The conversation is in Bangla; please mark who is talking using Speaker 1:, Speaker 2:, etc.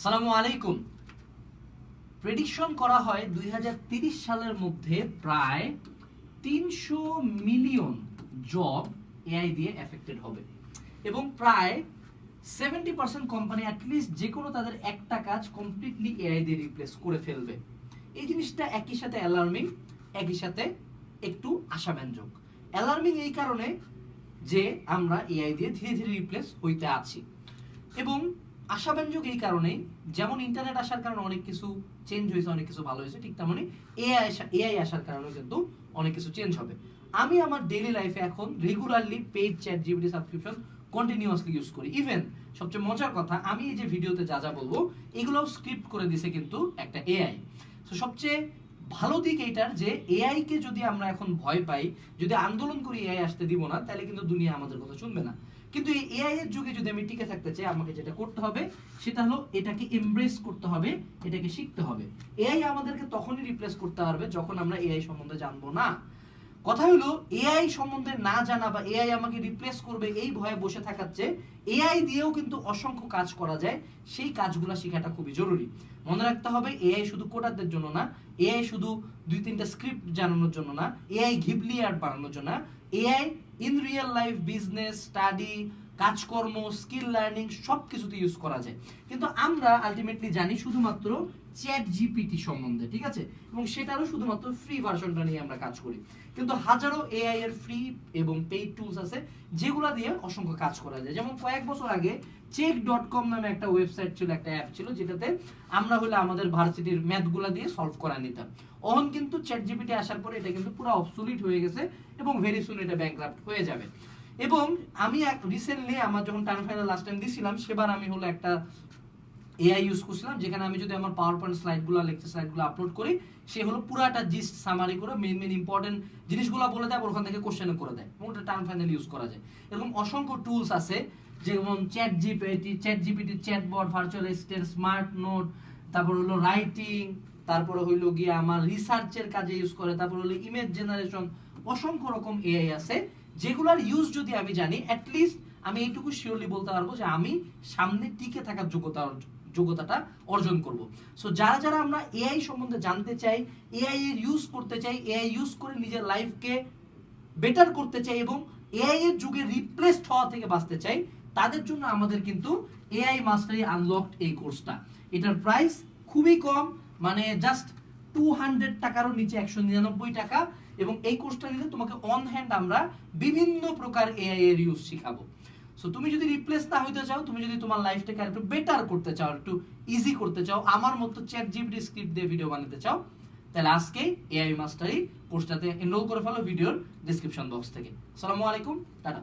Speaker 1: আসসালামু আলাইকুম। প্রেডিকশন করা হয় দুই সালের মধ্যে প্রায় তিনশো মিলিয়ন জব এআই দিয়ে এফেক্টেড হবে। এবং প্রায় সেভেন্টি পার্সেন্ট কোম্পানি অ্যাটলিস্ট যে কোনো তাদের একটা কাজ কমপ্লিটলি এআই দিয়ে রিপ্লেস করে ফেলবে। এই জিনিসটা একই সাথে অ্যালার্মিং একই সাথে একটু আশাব্যঞ্জক। অ্যালার্মিং এই কারণে যে আমরা এআই দিয়ে ধীরে ধীরে রিপ্লেস হইতে আছি। এবং আশাব্যঞ্জক এই কারণে, যেমন ইন্টারনেট আসার কারণে অনেক কিছু চেঞ্জ হয়েছে, অনেক কিছু ভালো হয়েছে, ঠিক তেমনই এআই এআই আসার কারণে কিন্তু অনেক কিছু চেঞ্জ হবে। আমি আমার ডেইলি লাইফে এখন regularly paid chat GPT subscription continuously use করি। ইভেন সবচেয়ে মজার কথা, আমি এই যে ভিডিওতে যা যা বলব, এগুলোও স্ক্রিপ্ট করে দিছে কিন্তু একটা এআই তো সবচেয়ে ভালো দিক এইটার যে এআই কে যদি আমরা এখন ভয় পাই, যদি আন্দোলন করি এআই আসতে দিব না, তাহলে কিন্তু দুনিয়া আমাদের কথা শুনবে না। কিন্তু এই এআই এর যুগে যদি আমি টিকে থাকতে চাই, আমাকে যেটা করতে হবে, সেটা হলো এটাকে এমব্রেস করতে হবে, এটাকে শিখতে হবে। এআই আমাদেরকে তখনই রিপ্লেস করতে পারবে যখন আমরা এআই সম্বন্ধে জানব না। কথা হলো এআই সম্বন্ধে না জানা বা এআই আমাকে রিপ্লেস করবে এই ভয়ে বসে থাকার চেয়ে এআই দিয়েও কিন্তু অসংখ্য কাজ করা যায়, সেই কাজগুলো শেখাটা খুবই জরুরি। মনে রাখতে হবে এআই শুধু কোটারদের জন্য না এআই শুধু দুই তিনটা স্ক্রিপ্ট জানানোর জন্য না এআই ঘিবলি আর্ট বানানোর জন্য না AI in real life business study কাজকর্ম স্কিল লার্নিং সব কিছুতে ইউজ করা যায়। কিন্তু আমরা আলটিমেটলি জানি শুধুমাত্র চ্যাট জিপিটি সম্বন্ধে, ঠিক আছে? এবং সেটারও শুধুমাত্র ফ্রি ভার্সনটা নিয়ে আমরা কাজ করি। কিন্তু হাজারো এআই এর ফ্রি এবং পেইড টুলস আছে, যেগুলো দিয়ে অসংখ্য কাজ করা যায়। যেমন কয়েক বছর আগে চেক ডট কম নামে একটা ওয়েবসাইট ছিল, একটা অ্যাপ ছিল, যেটাতে আমরা হলে আমাদের ভার্সিটির ম্যাথগুলো দিয়ে সলভ করা নিতাম। অহন কিন্তু চ্যাট জিপিটি আসার পরে এটা কিন্তু পুরো অবসলিট হয়ে গেছে এবং ভেরি সুন এটা ব্যাংক্রাফ্ট হয়ে যাবে। এবং আমি রিসেন্টলি আমার যখন টার্ম ফাইনাল লাস্ট টাইম দিছিলাম, সেবার আমি হলো একটা এআই ইউজ করছিলাম, যেখানে আমি যদি আমার পাওয়ার পয়েন্ট স্লাইডগুলো লেকচার স্লাইডগুলো আপলোড করি, সে হলো পুরাটা জিস্ট সামারি করে মেন মেন ইম্পর্টেন্ট জিনিসগুলো বলে দেয় ওখান থেকে কোশ্চেন করে দেয়, এবং ওটা টার্ম ফাইনাল ইউজ করা যায়। এরকম অসংখ্য টুলস আছে, যেমন chat GPT chat GPT chat bot virtual assistant smart note তারপর হলো রাইটিং তারপরে হইল গিয়ে আমার রিসার্চের কাজে ইউজ করে, তারপর হলো ইমেজ জেনারেশন অসংখ্য রকম এআই আছে যেগুলোর ইউজ যদি আমি জানি অ্যাটলিস্ট আমি এইটুকু শিওরলি বলতে পারব যে আমি সামনে টিকে থাকার যোগ্যতা যোগ্যতাটা অর্জন করব। সো যারা যারা আমরা এআই সম্বন্ধে জানতে চাই এআই এর ইউজ করতে চাই এআই ইউজ করে নিজের লাইফকে বেটার করতে চাই এবং এআই এর যুগে রিপ্লেসড হওয়া থেকে বাঁচতে চাই, তাদের জন্য আমাদের কিন্তু এআই মাস্টারি আনলকড এই কোর্সটা এটার প্রাইস খুবই কম মানে জাস্ট টু হান্ড্রেড টাকারও নিচে একশো নিরানব্বই টাকা এবং এই কোর্সটা তোমাকে অন হ্যান্ড আমরা বিভিন্ন প্রকার এআই এর ইউজ শিখাবো। সো তুমি যদি রিপ্লেস না হইতে চাও, তুমি যদি তোমার লাইফটাকে একটু বেটার করতে চাও, একটু ইজি করতে চাও, আমার মতো চ্যাট জিপিটি স্ক্রিপ্ট দিয়ে ভিডিও বানাতে চাও, তাহলে আজকেই এআই মাস্টারি কোর্সটাতে এনরোল করে ফেলো ভিডিওর ডিসক্রিপশন বক্স থেকে। আসসালামু আলাইকুম, টাটা।